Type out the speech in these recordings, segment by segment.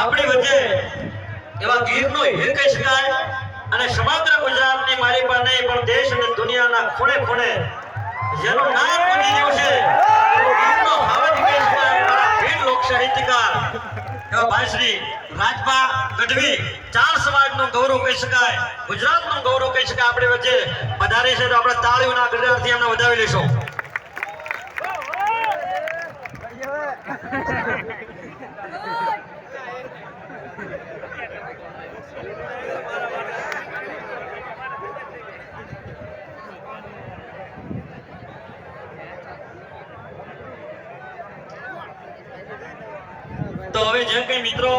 આપણી વચ્ચે એવા ગીરનો હીર કહી શકાય અને સમગ્ર ગુજરાતની મારી પાસે પણ દેશ અને દુનિયાના ખૂણે ખૂણે જેનું નામ બની રહ્યું છે ગીરનો હાવજ કહી શકાય મારા એવા ભાઈશ્રી રાજભા ગઢવી, ચાર સમાજનું ગૌરવ કહી શકાય, ગુજરાતનું ગૌરવ કહી શકાય આપણી વચ્ચે. વધારે છે તો આપણે તાળીઓના ગઢારથી એમને વધાવી લઈશું. તો હવે જે કઈ મિત્રો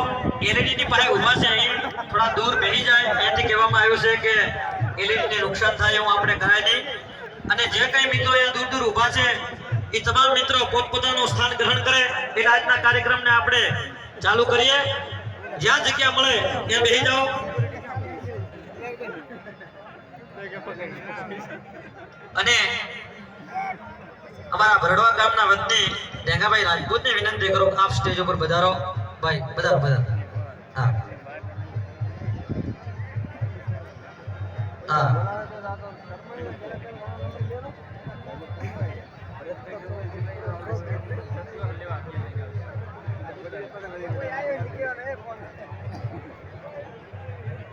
એલઈડી ની પાસે ઊભા છે અહીં, થોડા દૂર બેસી જાય. એથી કહેવામાં આવ્યું છે કે એલઈડી ને નુકસાન થાય એવું આપણે કરાય નહીં. અને જે કઈ મિત્રો અહીંયા દૂર દૂર ઊભા છે, એ તમામ મિત્રો પોતપોતાનું સ્થાન ગ્રહણ કરે. એટલે આજના કાર્યક્રમને આપણે ચાલુ કરીએ. જ્યાં જગ્યા મળે, ત્યાં બેસી જાઓ. અને અમારા ભરડવા ગામના વતની ઢેંગાભાઈ રાજપૂતને વિનંતી કરું આપ સ્ટેજ ઉપર પધારો. ભાઈ, પધારો પધારો. હા. હા.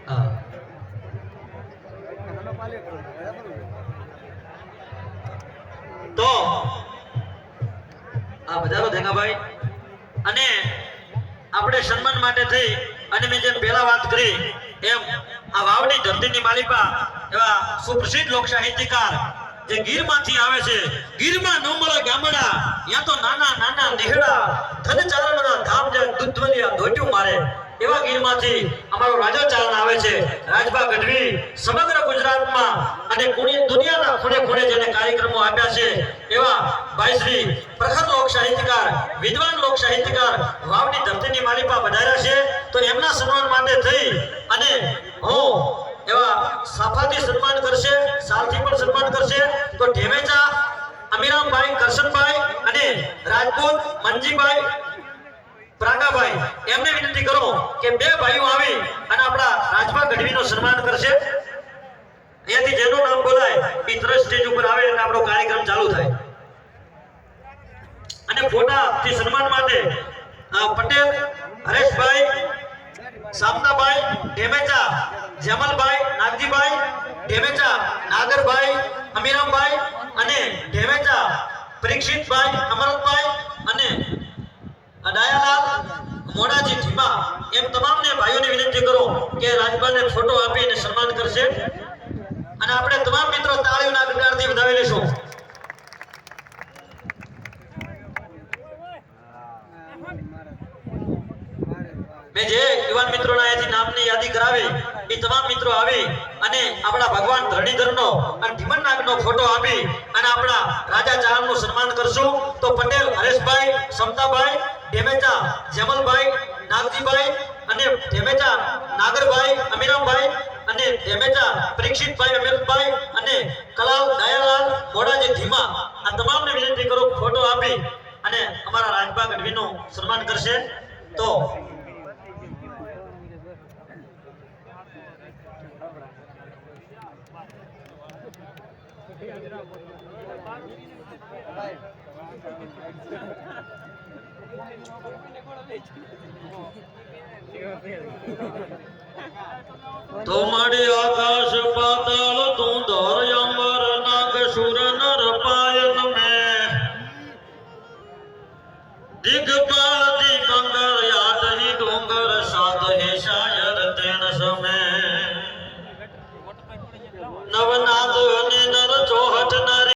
હા. બધાનો ધેંગાભાઈ અને આપણે સન્માન માટે થઈ અને મેં જેમ પહેલા વાત કરી, એમ આ વાવની ધરતીની માલિકા એવા સુપ્રસિદ્ધ લોક સાહિત્યકાર જે ગીરમાંથી આવે છે, ગીરમાં ન મળે ગામડા યા તો નાના નાના નેહડા ધન ચારણના ધામ ગીરમાંથી અમારો રાજો ચારણ આવે છે. રાજભા ગઢવી સમગ્ર ગુજરાતમાં અને દુનિયાના ખૂણે ખૂણે જેને કાર્યક્રમો આપ્યા છે, એવા ભાઈશ્રી પ્રખર લોક સાહિત્યકાર વિદ્વાન લોક સાહિત્યકાર વાવની ધરતીની માલિકા વધાર્યા છે. તો એમના સન્માન માટે થઈ અને હું એવા સાફાથી સન્માન કરશે, સાલથી પણ સન્માન કરશે. તો ઢેમેચા, અમીરામભાઈ, કરશનભાઈ અને રાજપૂત, મનજીભાઈ પ્રાગાભાઈ એમને વિનંતી કરો કે બે ભાઈઓ આવી અને આપણા રાજભા ગઢવીનો સન્માન કરશે. અહીંયાથી જેનું નામ બોલાય, એ સ્ટેજ ઉપર આવે અને આપણો કાર્યક્રમ ચાલુ થાય. અને ફોટાથી સન્માન માટે પટેલ, હરેશભાઈ, સામનાભાઈ, ઢેમેચા, જમલભાઈ, નાગજીભાઈ, ઢેમેચા, નાગરભાઈ, અમીરામભાઈ અને ઢેમેચા, પરીક્ષિતભાઈ, અમરતભાઈ અને ડાયાલાલ મોડાજી ઠીમા એમ તમામને ભાઈઓને વિનંતી કરો કે રાજભાઈને ફોટો આપીને સન્માન કરશે. અને આપણે તમામ મિત્રો તાળીઓના ગણગારથી વધાવી લેશું જે યુવાન મિત્રોના નામની યાદી કરાવી, એ તમામ મિત્રો આવી અને આપણા ભગવાન ધરણીધરનો અને ધીમન નાગનો ફોટો આપી અને આપણા રાજા ચારણનું સન્માન કરશું. તો પટેલ, હરેશભાઈ, સમતાભાઈ ઢેમેચા જેમલભાઈ, નાગજીભાઈ અને ઢેમેચા નાગરભાઈ, અમીરામભાઈ અને ઢેમેચા પરીક્ષિતભાઈ, અમીરભાઈ અને કલાલ, દયાલાલ, મોડાજી, ધીમા. આ તમામને વિનંતી કરું, ફોટો આપી અને અમારા રાજભા ગઢવીનું સન્માન કરશે. તો তোমারি আকাশ পাতাল তু ধর অমর নাগ সুর নর পায়ন মে। দিগ